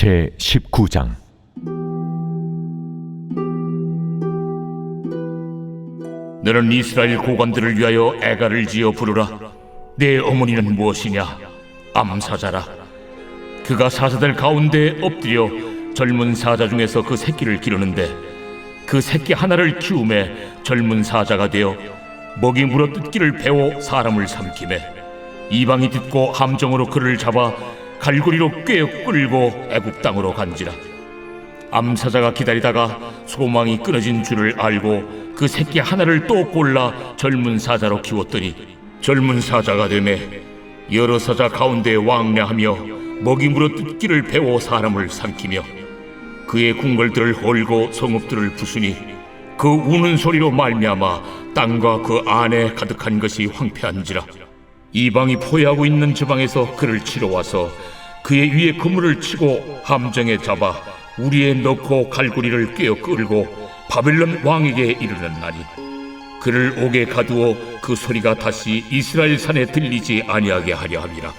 제 19장 너는 이스라엘 고관들을 위하여 애가를 지어 부르라. 내 어머니는 무엇이냐? 암사자라. 그가 사자들 가운데 엎드려 젊은 사자 중에서 그 새끼를 기르는데 그 새끼 하나를 키움에 젊은 사자가 되어 먹이 물어 뜯기를 배워 사람을 삼키매 이방이 듣고 함정으로 그를 잡아 갈고리로 꿰어 끌고 애굽 땅으로 간지라. 암사자가 기다리다가 소망이 끊어진 줄을 알고 그 새끼 하나를 또 골라 젊은 사자로 키웠더니 젊은 사자가 되매 여러 사자 가운데 왕래하며 먹이 물어 뜯기를 배워 사람을 삼키며 그의 궁궐들을 헐고 성읍들을 부수니 그 우는 소리로 말미암아 땅과 그 안에 가득한 것이 황폐한지라 이방이 포위하고 있는 지방에서 그를 치러 와서 그의 위에 그물을 치고 함정에 잡아 우리에 넣고 갈고리를 꿰어 끌고 바벨론 왕에게 이르렀나니 그를 옥에 가두어 그 소리가 다시 이스라엘 산에 들리지 아니하게 하려 함이라.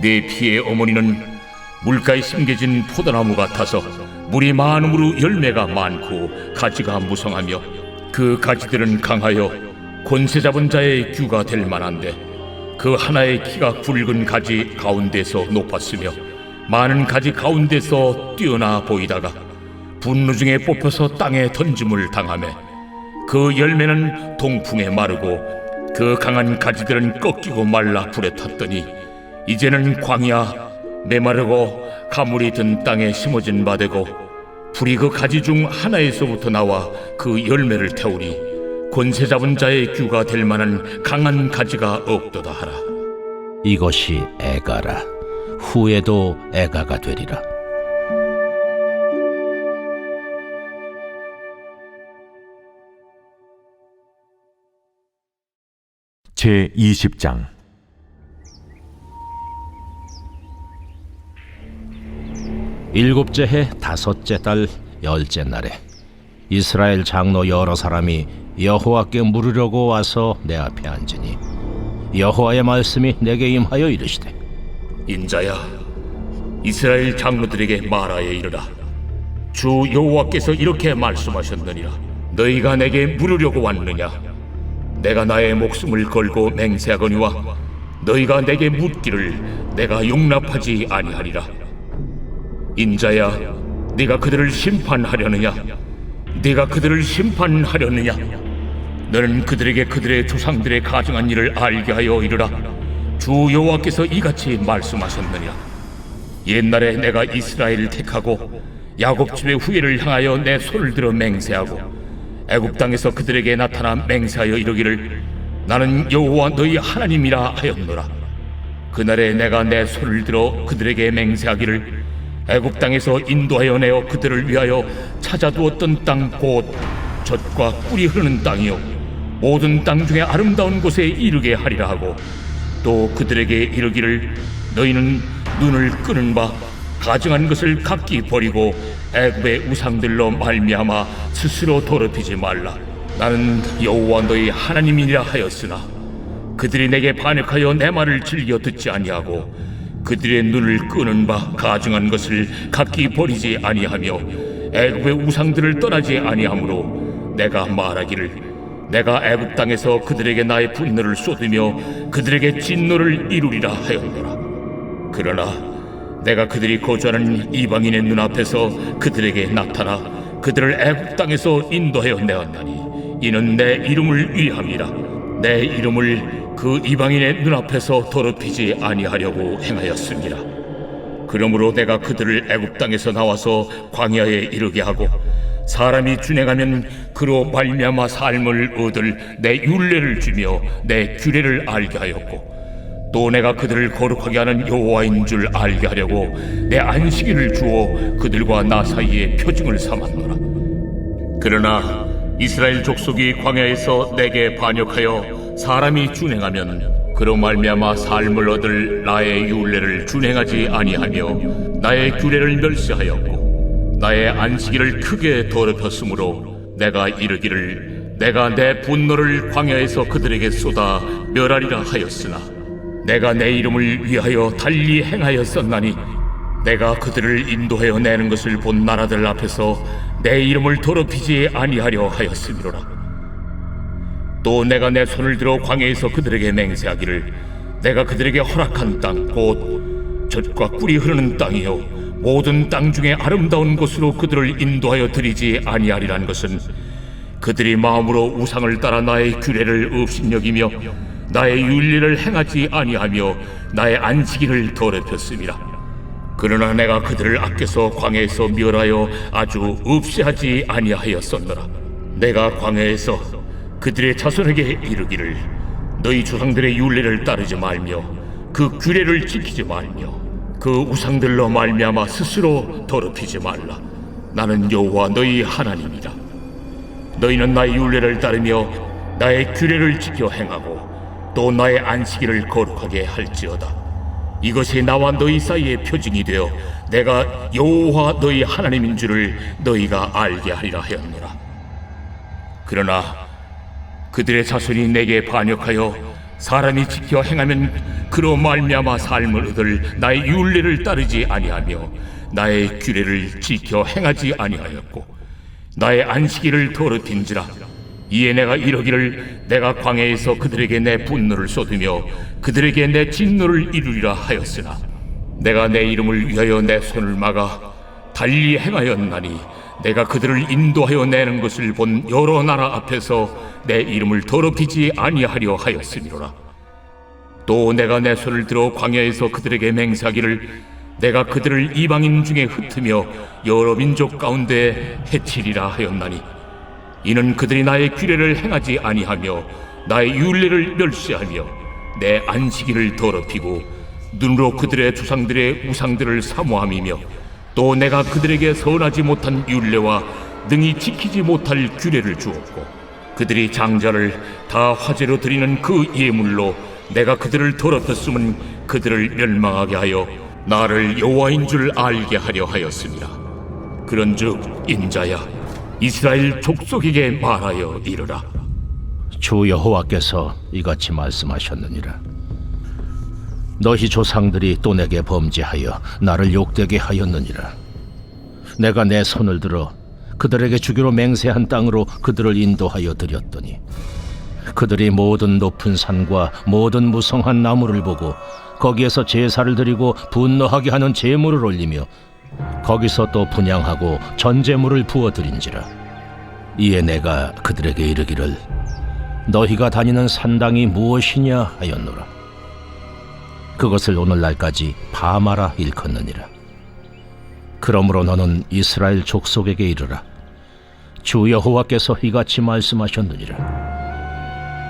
내 피의 어머니는 물가에 심겨진 포도나무 같아서 물이 많음으로 열매가 많고 가지가 무성하며 그 가지들은 강하여 권세 잡은 자의 규가 될 만한데 그 하나의 키가 굵은 가지 가운데서 높았으며 많은 가지 가운데서 뛰어나 보이다가 분노 중에 뽑혀서 땅에 던짐을 당하며 그 열매는 동풍에 마르고 그 강한 가지들은 꺾이고 말라 불에 탔더니 이제는 광야 메마르고 가물이 든 땅에 심어진 바 되고 불이 그 가지 중 하나에서부터 나와 그 열매를 태우니 권세 잡은 자의 규가 될 만한 강한 가지가 없도다 하라 이것이 애가라. 후에도 애가가 되리라. 제 20장 일곱째 해 다섯째 달 열째 날에 이스라엘 장로 여러 사람이 여호와께 물으려고 와서 내 앞에 앉으니 여호와의 말씀이 내게 임하여 이르시되 인자야 이스라엘 장로들에게 말하여 이르라. 주 여호와께서 이렇게 말씀하셨느니라. 너희가 내게 물으려고 왔느냐? 내가 나의 목숨을 걸고 맹세하거니와 너희가 내게 묻기를 내가 용납하지 아니하리라. 인자야 네가 그들을 심판하려느냐 네가 그들을 심판하려느냐? 너는 그들에게 그들의 조상들의 가증한 일을 알게 하여 이르라. 주 여호와께서 이같이 말씀하셨느니라 옛날에 내가 이스라엘을 택하고 야곱 집의 후예를 향하여 내 손을 들어 맹세하고 애굽 땅에서 그들에게 나타나 맹세하여 이르기를 나는 여호와 너희 하나님이라 하였노라. 그날에 내가 내 손을 들어 그들에게 맹세하기를 애굽 땅에서 인도하여 내어 그들을 위하여 찾아두었던 땅 곧 젖과 꿀이 흐르는 땅이요. 모든 땅 중에 아름다운 곳에 이르게 하리라 하고 또 그들에게 이르기를 너희는 눈을 끄는 바 가증한 것을 각기 버리고 애굽의 우상들로 말미암아 스스로 더럽히지 말라. 나는 여호와 너희 하나님이라 하였으나 그들이 내게 반역하여 내 말을 즐겨 듣지 아니하고 그들의 눈을 끄는 바 가증한 것을 각기 버리지 아니하며 애굽의 우상들을 떠나지 아니하므로 내가 말하기를 내가 애굽 땅에서 그들에게 나의 분노를 쏟으며 그들에게 진노를 이루리라 하였노라. 그러나 내가 그들이 거주하는 이방인의 눈앞에서 그들에게 나타나 그들을 애굽 땅에서 인도하여 내었나니 이는 내 이름을 위함이라 내 이름을 그 이방인의 눈앞에서 더럽히지 아니하려고 행하였습니다 그러므로 내가 그들을 애굽 땅에서 나와서 광야에 이르게 하고 사람이 준행하면 그로 말미암아 삶을 얻을 내 율례를 주며 내 규례를 알게 하였고 또 내가 그들을 거룩하게 하는 여호와인 줄 알게 하려고 내 안식일을 주어 그들과 나 사이에 표징을 삼았노라. 그러나 이스라엘 족속이 광야에서 내게 반역하여 사람이 준행하면 그로 말미암아 삶을 얻을 나의 율례를 준행하지 아니하며 나의 규례를 멸시하였고 나의 안식일을 크게 더럽혔으므로 내가 이르기를 내가 내 분노를 광야에서 그들에게 쏟아 멸하리라 하였으나 내가 내 이름을 위하여 달리 행하였었나니 내가 그들을 인도하여 내는 것을 본 나라들 앞에서 내 이름을 더럽히지 아니하려 하였음이로라. 또 내가 내 손을 들어 광야에서 그들에게 맹세하기를 내가 그들에게 허락한 땅 곧 젖과 꿀이 흐르는 땅이요 모든 땅 중에 아름다운 곳으로 그들을 인도하여 드리지 아니하리란 것은 그들이 마음으로 우상을 따라 나의 규례를 업신여기며 나의 윤리를 행하지 아니하며 나의 안식일을 더럽혔음이라 그러나 내가 그들을 아껴서 광야에서 멸하여 아주 없이하지 아니하였었노라. 내가 광야에서 그들의 자손에게 이르기를 너희 조상들의 윤례를 따르지 말며 그 규례를 지키지 말며 그 우상들로 말미암아 스스로 더럽히지 말라. 나는 여호와 너희 하나님이다 너희는 나의 윤례를 따르며 나의 규례를 지켜 행하고 또 나의 안식일을 거룩하게 할지어다 이것이 나와 너희 사이의 표징이 되어 내가 여호와 너희 하나님인 줄을 너희가 알게 하리라 하였노라. 그러나 그들의 자손이 내게 반역하여 사람이 지켜 행하면 그로 말미암아 삶을 얻을 나의 윤례를 따르지 아니하며 나의 규례를 지켜 행하지 아니하였고 나의 안식일을 더럽힌지라 이에 내가 이러기를 내가 광야에서 그들에게 내 분노를 쏟으며 그들에게 내 진노를 이루리라 하였으나 내가 내 이름을 위하여 내 손을 막아 달리 행하였나니 내가 그들을 인도하여 내는 것을 본 여러 나라 앞에서 내 이름을 더럽히지 아니하려 하였음이로라. 또 내가 내 손을 들어 광야에서 그들에게 맹세하기를 내가 그들을 이방인 중에 흩으며 여러 민족 가운데 해치리라 하였나니 이는 그들이 나의 규례를 행하지 아니하며 나의 윤례를 멸시하며 내 안식일을 더럽히고 눈으로 그들의 조상들의 우상들을 사모함이며 또 내가 그들에게 선하지 못한 윤례와 능히 지키지 못할 규례를 주었고 그들이 장자를 다 화제로 드리는 그 예물로 내가 그들을 더럽혔음은 그들을 멸망하게 하여 나를 여호와인 줄 알게 하려 하였습니다. 그런즉 인자야 이스라엘 족속에게 말하여 이르라 주 여호와께서 이같이 말씀하셨느니라. 너희 조상들이 또 내게 범죄하여 나를 욕되게 하였느니라. 내가 내 손을 들어 그들에게 주기로 맹세한 땅으로 그들을 인도하여 드렸더니 그들이 모든 높은 산과 모든 무성한 나무를 보고 거기에서 제사를 드리고 분노하게 하는 제물을 올리며 거기서 또 분양하고 전제물을 부어 드린지라. 이에 내가 그들에게 이르기를 너희가 다니는 산당이 무엇이냐 하였노라. 그것을 오늘날까지 바마라 일컫느니라. 그러므로 너는 이스라엘 족속에게 이르라. 주 여호와께서 이같이 말씀하셨느니라.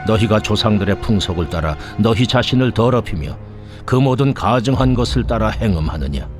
너희가 조상들의 풍속을 따라 너희 자신을 더럽히며 그 모든 가증한 것을 따라 행음하느냐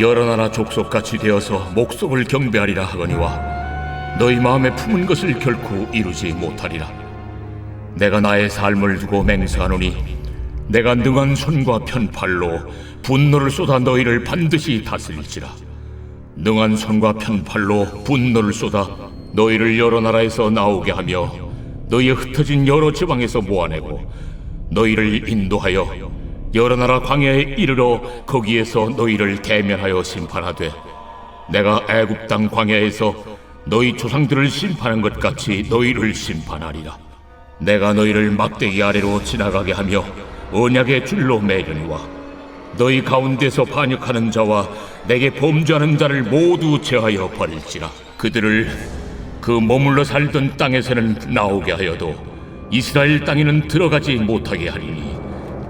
여러 나라 족속같이 되어서 목속을 경배하리라 하거니와 너희 마음에 품은 것을 결코 이루지 못하리라. 내가 나의 삶을 두고 맹세하노니 내가 능한 손과 편팔로 분노를 쏟아 너희를 반드시 다스릴지라. 능한 손과 편팔로 분노를 쏟아 너희를 여러 나라에서 나오게 하며 너희의 흩어진 여러 지방에서 모아내고 너희를 인도하여 여러 나라 광야에 이르러 거기에서 너희를 대면하여 심판하되 내가 애굽 땅 광야에서 너희 조상들을 심판한 것 같이 너희를 심판하리라. 내가 너희를 막대기 아래로 지나가게 하며 언약의 줄로 매려니와 너희 가운데서 반역하는 자와 내게 범죄하는 자를 모두 제하여 버릴지라. 그들을 그 머물러 살던 땅에서는 나오게 하여도 이스라엘 땅에는 들어가지 못하게 하리니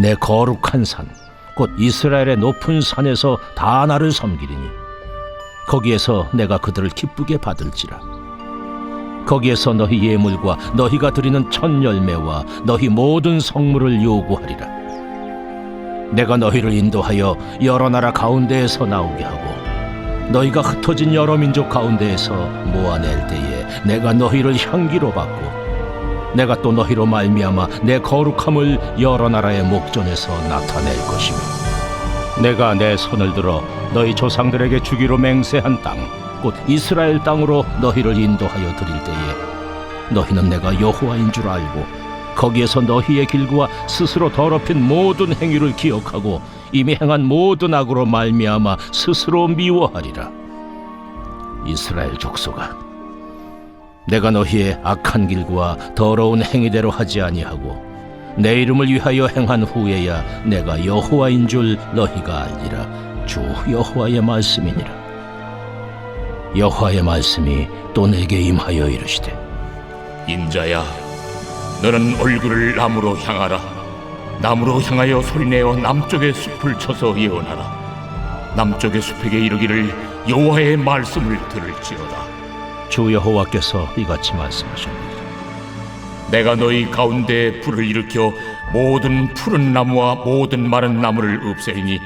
내 거룩한 산 곧 이스라엘의 높은 산에서 다 나를 섬기리니 거기에서 내가 그들을 기쁘게 받을지라. 거기에서 너희 예물과 너희가 드리는 첫 열매와 너희 모든 성물을 요구하리라. 내가 너희를 인도하여 여러 나라 가운데에서 나오게 하고 너희가 흩어진 여러 민족 가운데에서 모아낼 때에 내가 너희를 향기로 받고 내가 또 너희로 말미암아 내 거룩함을 여러 나라의 목전에서 나타낼 것이며 내가 내 손을 들어 너희 조상들에게 주기로 맹세한 땅 곧 이스라엘 땅으로 너희를 인도하여 드릴 때에 너희는 내가 여호와인 줄 알고 거기에서 너희의 길과 스스로 더럽힌 모든 행위를 기억하고 이미 행한 모든 악으로 말미암아 스스로 미워하리라. 이스라엘 족속아 내가 너희의 악한 길과 더러운 행위대로 하지 아니하고 내 이름을 위하여 행한 후에야 내가 여호와인 줄 너희가 알리라 주 여호와의 말씀이니라 여호와의 말씀이 또 내게 임하여 이르시되 인자야, 너는 얼굴을 남으로 향하라. 남으로 향하여 소리내어 남쪽의 숲을 쳐서 예언하라. 남쪽의 숲에게 이르기를 여호와의 말씀을 들을지어다. 주 여호와께서 이같이 말씀하셨느니라 내가 너희 가운데 불을 일으켜 모든 푸른 나무와 모든 마른 나무를 없애리니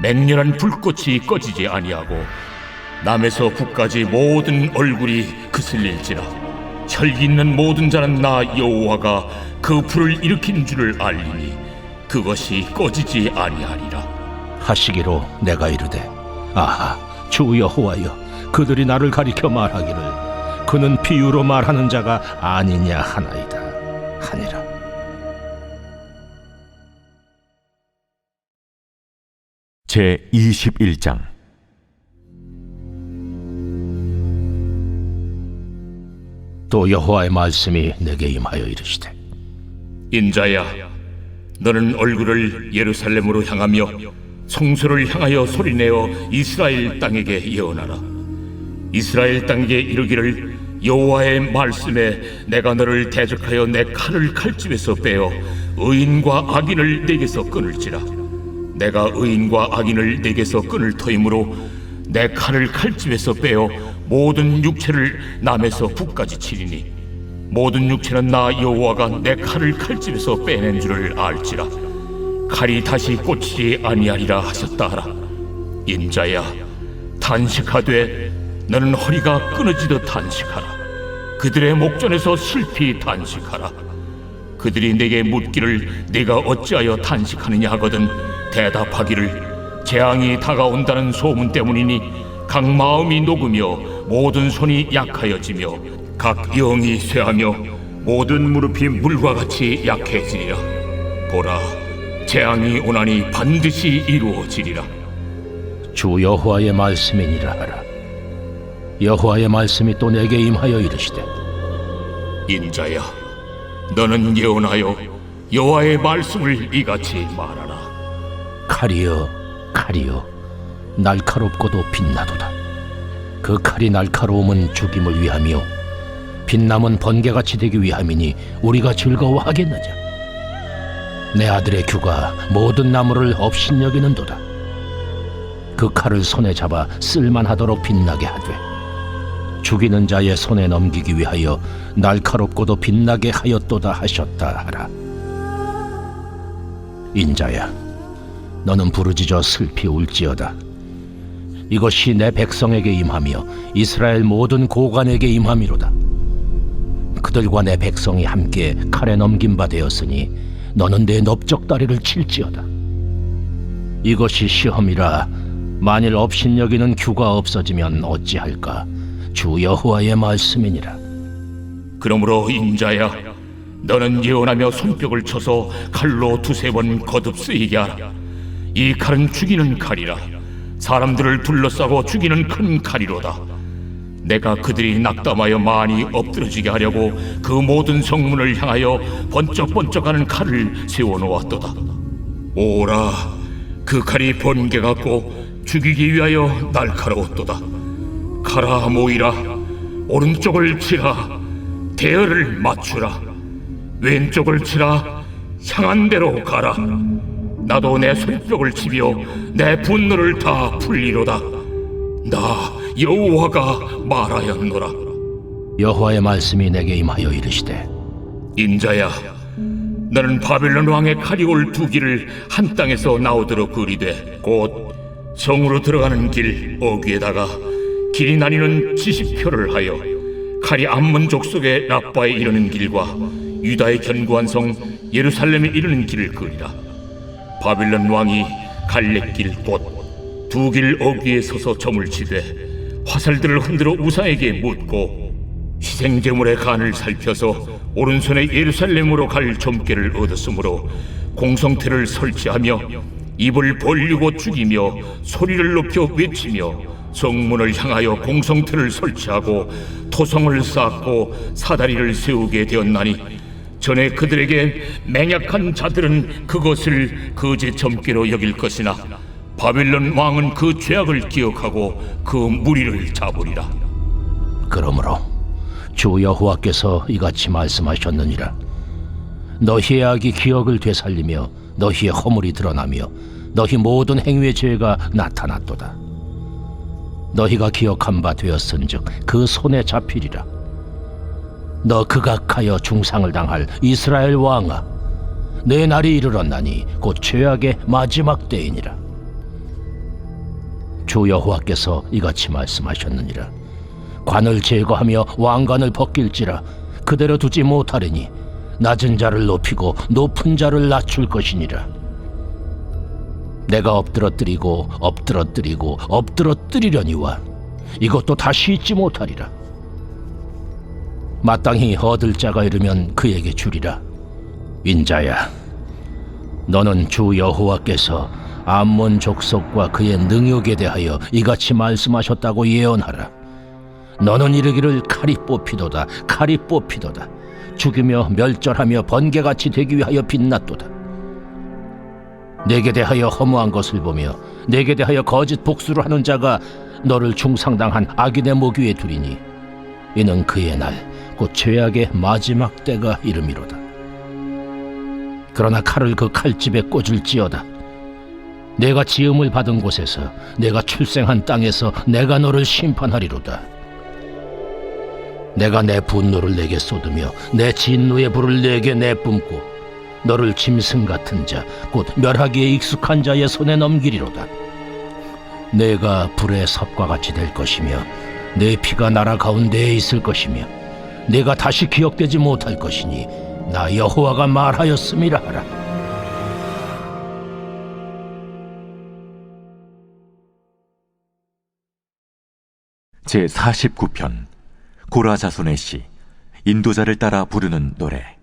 맹렬한 불꽃이 꺼지지 아니하고 남에서 북까지 모든 얼굴이 그슬릴지라. 혈기 있는 모든 자는 나 여호와가 그 불을 일으킨 줄을 알리니 그것이 꺼지지 아니하리라. 하시기로 내가 이르되 아하 주 여호와여 그들이 나를 가리켜 말하기를 그는 비유로 말하는 자가 아니냐 하나이다 하니라 제 21장 또 여호와의 말씀이 내게 임하여 이르시되 인자야, 너는 얼굴을 예루살렘으로 향하며 성소를 향하여 소리내어 이스라엘 땅에게 예언하라. 이스라엘 땅에게 이르기를 여호와의 말씀에 내가 너를 대적하여 내 칼을 칼집에서 빼어 의인과 악인을 내게서 끊을지라. 내가 의인과 악인을 내게서 끊을 터이므로 내 칼을 칼집에서 빼어 모든 육체를 남에서 북까지 치리니 모든 육체는 나 여호와가 내 칼을 칼집에서 빼낸 줄을 알지라 칼이 다시 꽂히지 아니하리라 하셨다 하라 인자야 단식하되 너는 허리가 끊어지듯 단식하라. 그들의 목전에서 슬피 단식하라. 그들이 내게 묻기를 네가 어찌하여 단식하느냐 하거든 대답하기를 재앙이 다가온다는 소문 때문이니 각 마음이 녹으며 모든 손이 약하여지며 각 영이 쇠하며 모든 무릎이 물과 같이 약해지리라. 보라 재앙이 오나니 반드시 이루어지리라. 주 여호와의 말씀이니라 하라 여호와의 말씀이 또 내게 임하여 이르시되 인자야 너는 예언하여 여호와의 말씀을 이같이 말하라. 칼이여 칼이여 날카롭고도 빛나도다. 그 칼이 날카로움은 죽임을 위하며 빛남은 번개같이 되기 위함이니 우리가 즐거워하겠느냐? 내 아들의 규가 모든 나무를 업신여기는도다. 그 칼을 손에 잡아 쓸만하도록 빛나게 하되 죽이는 자의 손에 넘기기 위하여 날카롭고도 빛나게 하였도다 하셨다 하라. 인자야 너는 부르짖어 슬피 울지어다. 이것이 내 백성에게 임하며 이스라엘 모든 고관에게 임함이로다. 그들과 내 백성이 함께 칼에 넘긴 바 되었으니 너는 내 넓적다리를 칠지어다. 이것이 시험이라 만일 업신여기는 규가 없어지면 어찌할까 주 여호와의 말씀이니라. 그러므로 인자야 너는 예언하며 손뼉을 쳐서 칼로 두세 번 거듭 쓰이게 하라. 이 칼은 죽이는 칼이라. 사람들을 둘러싸고 죽이는 큰 칼이로다. 내가 그들이 낙담하여 많이 엎드러지게 하려고 그 모든 성문을 향하여 번쩍번쩍하는 칼을 세워놓았도다. 오라 그 칼이 번개 같고 죽이기 위하여 날카로웠도다. 가라 모이라. 오른쪽을 치라. 대열을 맞추라. 왼쪽을 치라. 향한 대로 가라. 나도 내 손뼉을 치며 내 분노를 다 풀리로다. 나 여호와가 말하였노라. 여호와의 말씀이 내게 임하여 이르시되 인자야 너는 바벨론 왕의 칼이 올 두 길을 한 땅에서 나오도록 그리되 곧 성으로 들어가는 길 어귀에다가 길이 나뉘는 지시표를 하여 칼이 암몬 족속의 라빠에 이르는 길과 유다의 견고한 성 예루살렘에 이르는 길을 그리라. 바빌론 왕이 갈래길 곧 두 길 어귀에 서서 점을 치되 화살들을 흔들어 우상에게 묻고 희생제물의 간을 살펴서 오른손에 예루살렘으로 갈 점괘를 얻었으므로 공성태를 설치하며 입을 벌리고 죽이며 소리를 높여 외치며 성문을 향하여 공성태를 설치하고 토성을 쌓고 사다리를 세우게 되었나니 전에 그들에게 맹약한 자들은 그것을 거제 점괘로 여길 것이나 바빌론 왕은 그 죄악을 기억하고 그 무리를 잡으리라. 그러므로 주 여호와께서 이같이 말씀하셨느니라. 너희의 악이 기억을 되살리며 너희의 허물이 드러나며 너희 모든 행위의 죄가 나타났도다 너희가 기억한 바 되었은즉 그 손에 잡히리라. 너 극악하여 중상을 당할 이스라엘 왕아 내 날이 이르렀나니 곧 죄악의 마지막 때이니라. 주 여호와께서 이같이 말씀하셨느니라. 관을 제거하며 왕관을 벗길지라. 그대로 두지 못하리니 낮은 자를 높이고 높은 자를 낮출 것이니라 내가 엎드러뜨리고 엎드러뜨리고 엎드러뜨리려니와 이것도 다시 잊지 못하리라. 마땅히 얻을 자가 이르면 그에게 주리라. 인자야 너는 주 여호와께서 암몬 족속과 그의 능욕에 대하여 이같이 말씀하셨다고 예언하라. 너는 이르기를 칼이 뽑히도다 칼이 뽑히도다. 죽이며 멸절하며 번개같이 되기 위하여 빛났도다 내게 대하여 허무한 것을 보며 내게 대하여 거짓 복수를 하는 자가 너를 중상당한 악인의 목 위에 두리니 이는 그의 날 곧 죄악의 마지막 때가 이름이로다. 그러나 칼을 그 칼집에 꽂을지어다. 내가 지음을 받은 곳에서 내가 출생한 땅에서 내가 너를 심판하리로다. 내가 내 분노를 내게 쏟으며 내 진노의 불을 내게 내뿜고 너를 짐승 같은 자 곧 멸하기에 익숙한 자의 손에 넘기리로다. 내가 불의 섭과 같이 될 것이며 내 피가 나라 가운데에 있을 것이며 내가 다시 기억되지 못할 것이니 나 여호와가 말하였음이라 하라. 제 49편 고라 자손의 시 인도자를 따라 부르는 노래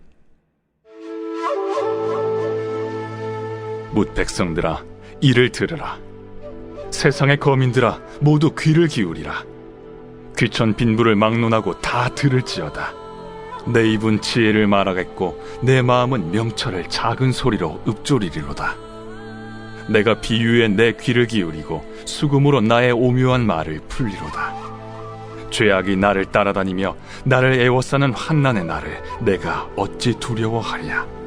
뭇 백성들아 이를 들으라. 세상의 거민들아 모두 귀를 기울이라. 귀천 빈부를 막론하고 다 들을지어다. 내 입은 지혜를 말하겠고 내 마음은 명철을 작은 소리로 읊조리리로다. 내가 비유에 내 귀를 기울이고 수금으로 나의 오묘한 말을 풀리로다. 죄악이 나를 따라다니며 나를 애워싸는 환난의 나를 내가 어찌 두려워하랴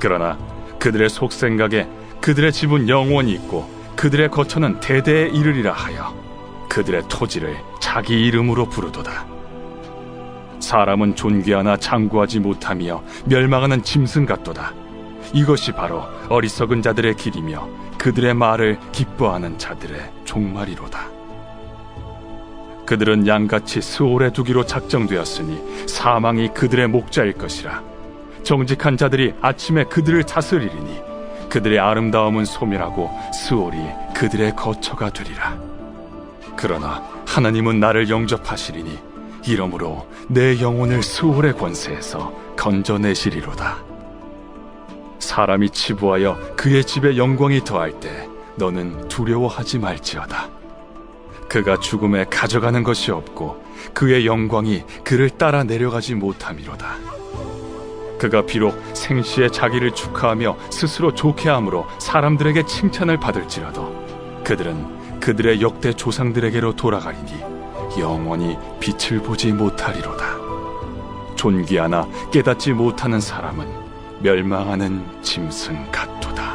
그러나 그들의 속생각에 그들의 집은 영원히 있고 그들의 거처는 대대에 이르리라 하여 그들의 토지를 자기 이름으로 부르도다. 사람은 존귀하나 장구하지 못하며 멸망하는 짐승 같도다. 이것이 바로 어리석은 자들의 길이며 그들의 말을 기뻐하는 자들의 종말이로다. 그들은 양같이 스올에 두기로 작정되었으니 사망이 그들의 목자일 것이라. 정직한 자들이 아침에 그들을 다스리리니 그들의 아름다움은 소멸하고 스올이 그들의 거처가 되리라. 그러나 하나님은 나를 영접하시리니 이러므로 내 영혼을 스올의 권세에서 건져내시리로다. 사람이 치부하여 그의 집에 영광이 더할 때 너는 두려워하지 말지어다. 그가 죽음에 가져가는 것이 없고 그의 영광이 그를 따라 내려가지 못함이로다. 그가 비록 생시에 자기를 축하하며 스스로 좋게 함으로 사람들에게 칭찬을 받을지라도 그들은 그들의 역대 조상들에게로 돌아가리니 영원히 빛을 보지 못하리로다. 존귀하나 깨닫지 못하는 사람은 멸망하는 짐승 같도다.